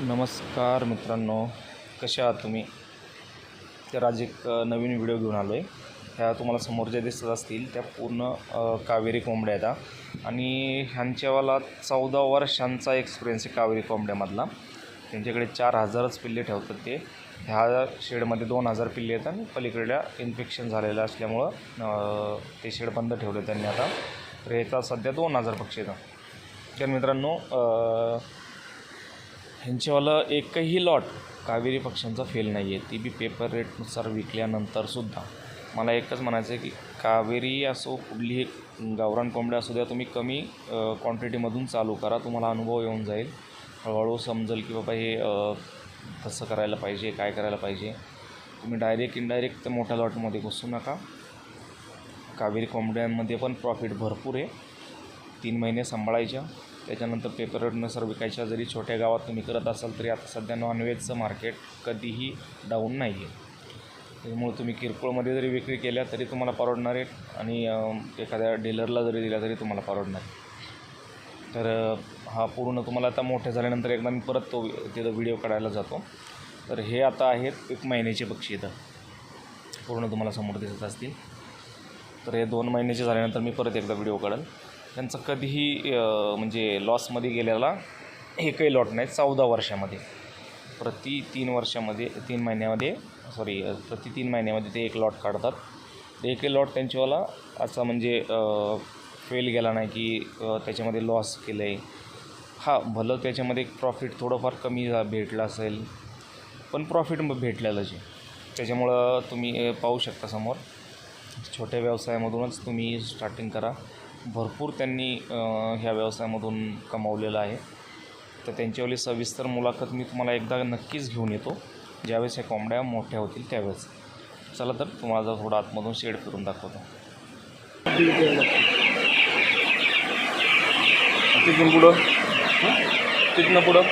नमस्कार मित्रांनो कसे आहात तुम्ही? तर आज एक नवीन व्हिडिओ घेऊन आलो आहे ह्या तुम्हाला समोर ज्या दिसत असतील त्या पूर्ण कावेरी कोंबड्या आहेत आणि ह्यांच्यावाला चौदा वर्षांचा एक्सपिरियन्स आहे कावेरी कोंबड्यामधला. त्यांच्याकडे चार हजारच पिल्ले ठेवतात ते. ह्या शेडमध्ये दोन हजार पिल्ले आहेत आणि पलीकडल्या इन्फेक्शन झालेलं असल्यामुळं ते शेड बंद ठेवले त्यांनी आता. तर ह्याचा सध्या दोन हजार पक्षी आहेत तर मित्रांनो अ, एकही लॉट कावेरी पक्ष्यांचा फेल नाही आहे ती बी पेपर रेटनुसार विकल्यानंतरसुद्धा मला एकच म्हणायचं आहे की कावेरी असो कुठलीही गावरान कोंबड्या असू द्या तुम्ही कमी क्वांटिटीमधून चालू करा तुम्हाला अनुभव येऊन जाईल. हळूहळू समजेल की बाबा हे कसं करायला पाहिजे काय करायला पाहिजे. तुम्ही डायरेक्ट इनडायरेक्ट मोठ्या लॉटमध्ये घुसू नका. कावेरी कोंबड्यांमध्ये पण प्रॉफिट भरपूर आहे. तीन महिने सांभाळायच्या. त्याच्यानंतर पेपर रेटनुसार विकायच्या जरी छोट्या गावात तुम्ही करत असाल तरी आता सध्या नॉनव्हेजचं मार्केट कधीही डाऊन नाही आहे त्याच्यामुळे तुम्ही किरकोळमध्ये जरी विक्री केल्या तरी तुम्हाला परवडणार आहे आणि एखाद्या डीलरला जरी दिला तरी तुम्हाला परवडणार आहे. तर हा पूर्ण तुम्हाला आता मोठ्या झाल्यानंतर एकदा मी परत तो तिथं व्हिडिओ काढायला जातो. तर हे आता आहेत एक महिन्याचे पक्षी इथं. पूर्ण तुम्हाला समोर दिसत असतील. तर हे दोन महिन्याचे झाल्यानंतर मी परत एकदा व्हिडिओ काढेल. त्यांचा कधीही म्हणजे लॉसमध्ये गेलेला एकही लॉट नाही चौदा वर्षामध्ये. प्रति तीन वर्षामध्ये तीन महिन्यामध्ये सॉरी प्रति तीन महिन्यामध्ये ते एक लॉट काढतात. ते एकही लॉट त्यांच्यावाला असा म्हणजे फेल गेला नाही की त्याच्यामध्ये लॉस केलं आहे हा भलं त्याच्यामध्ये प्रॉफिट थोडंफार कमी भेटला असेल पण प्रॉफिट भेटलेलंच आहे. त्याच्यामुळं तुम्ही पाहू शकता समोर. छोट्या व्यवसायामधूनच तुम्ही स्टार्टिंग करा. भरपूर त्यांनी ह्या व्यवसायामधून कमावलेलं आहे. तर त्यांच्यावरली सविस्तर मुलाखत मी तुम्हाला एकदा नक्कीच घेऊन येतो. ज्यावेळेस ह्या कोंबड्या मोठ्या होतील त्यावेळेस. चला तर तुम्हाला जर थोडं आतमधून शेड करून दाखवतो. तिथून पुढं. तिथनं पुढं.